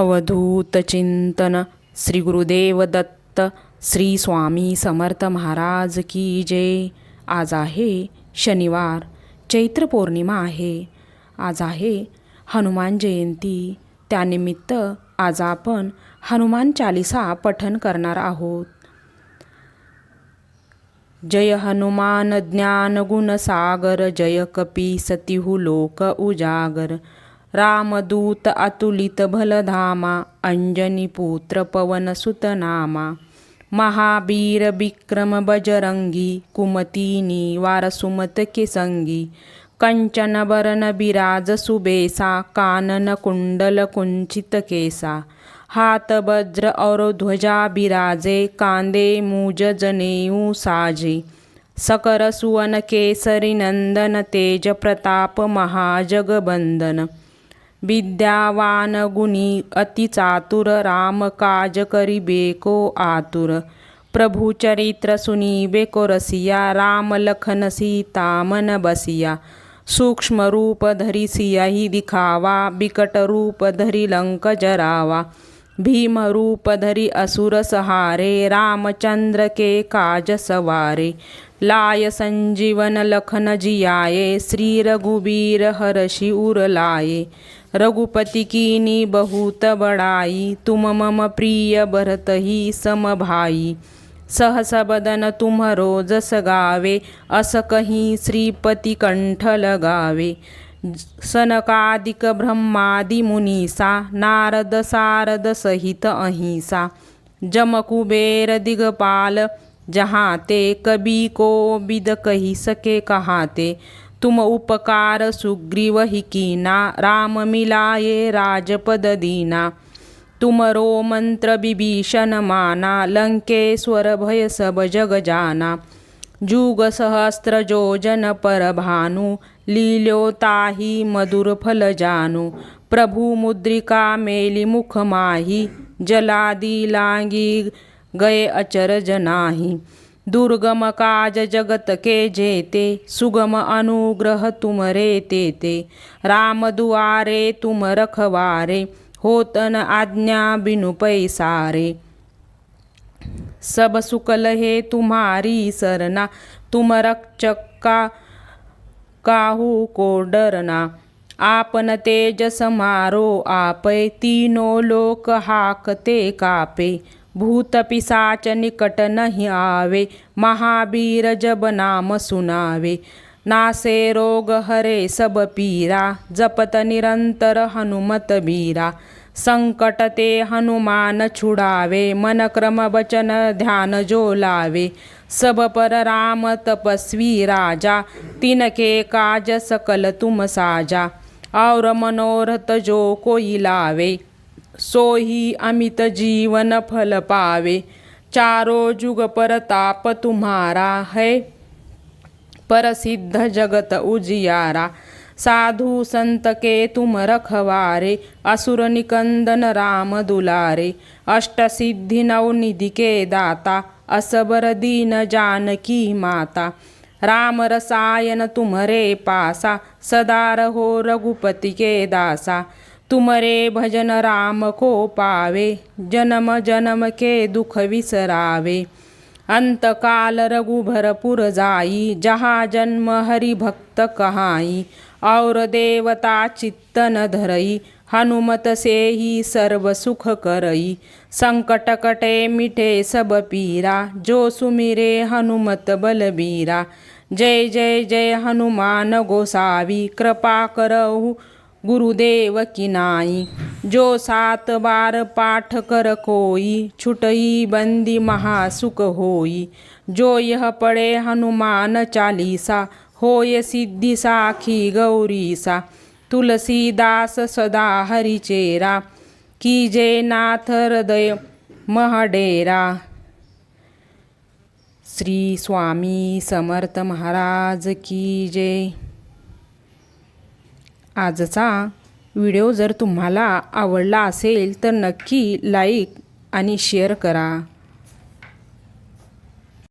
अवधूत चिंतन श्री गुरुदेव दत्त श्री स्वामी समर्थ महाराज की जय। आज आहे शनिवार चैत्र पौर्णिमा आहे। आज आहे हनुमान जयंती। त्यानिमित्त आज आपण हनुमान चालिसा पठन करणार आहोत। जय हनुमान ज्ञान गुण सागर जय कपी सतिहु लोक उजागर। रामदूत अतुलित भलधामा अंजनी पुत्र पवन सुतनामा महावीर विक्रम बजरंगी कुमतीनी वार सुमत के संगी कंचनवरन बिराज सुबेसा कानन कुंडल कुंचित केसा हात वज्र और ध्वजा बिराजे कांदे मूज जनेऊ साजे सकर सुवन केसरी नंदन तेज प्रताप महाजगबंदन विद्यावान गुणी अति चातुर राम काज करी बेको आतुर। प्रभु चरित्र सुनी बेको रसिया राम लखन सीता मन बसिया। सूक्ष्म रूप धरि सियाही दिखावा बिकट रूप धरि लंक जरावा। भीम रूप धरि असुर सहारे रामचंद्र के काज सवारे। लाय संजीवन लखन जियाये श्री रघुबीर हरषि उर लाये रघुपति कीनी बहुत बड़ाई तुम मम प्रिय भरत ही सम भाई। सहस बदन तुम्हरो गावे अस कहीं श्रीपति कंठ लगावे। सनकादिक ब्रह्मादि मुनीसा नारद सारद सहित अहिंसा। जम कुबेर दिगपाल जहाँ ते कबी को बिद कही सके कहाते तुम उपकार सुग्रीव ही कीना राम मिलाये राजपद दीना। तुमरो मंत्र बिभीषण माना लंकेश्वर भय सब जग जाना। जुग सहस्त्र जोजन पर भानु लील्यो ताही मधुर फल जानु प्रभु मुद्रिका मेली मुख माही जलादी लांगी गए अचरज नाही दुर्गम काज जगत के जेते सुगम अनुग्रह तुम रे तेते। राम दुआरे तुम रखवारे होतन आज्ञा बिनु पैसारे। सब सुकल हे तुम्हारी सरना तुम रक्षका काहू को डरना आपन तेज समारो आपै तीनो लोक हाकते कापे. भूत पिसाच निकट नहीं आवे महावीर जब नाम सुनावे. नासे रोग हरे सब पीरा जपत निरंतर हनुमत बीरा संकट ते हनुमान छुड़ावे मन क्रम वचन ध्यान जो लावे। सब पर राम तपस्वी राजा तिनके काज सकल तुम साजा। और मनोरथ जो कोई लावे सोही अमित जीवन फल पावे। चारो जुग परताप तुम्हारा है परसिद्ध जगत उजियारा। साधु संत के तुम रखवारे असुर निकंदन राम दुलारे। अष्ट सिद्धि नवनिधि के दाता असबर दीन जानकी माता। राम रसायन तुम्हरे पासा सदा रहो रघुपति के दासा। तुमरे भजन राम को पावे जन्म जन्म के दुख विसरावे। अंतकाल रघुभरपुर जाई जहाँ जन्म हरि भक्त कहाई। और देवता चित्तन धरई हनुमत से ही सर्व सुख करई. संकट कटे मिटे सब पीरा जो सुमिरे हनुमत बलबीरा. जय जय जय हनुमान गोसावी कृपा करहु गुरुदेव की नाई. जो सात बार पाठ कर कोई छुटई बंदी महासुख होई. जो यह पढ़े हनुमान चालीसा होय सिद्धी साखी गौरीसा तुलसीदास सदा हरिचेरा की जे नाथ हृदय महडेरा। श्री स्वामी समर्थ महाराज की जय। आजचा व्हिडिओ जर तुम्हाला आवडला असेल तर नक्की लाईक आणि शेअर करा.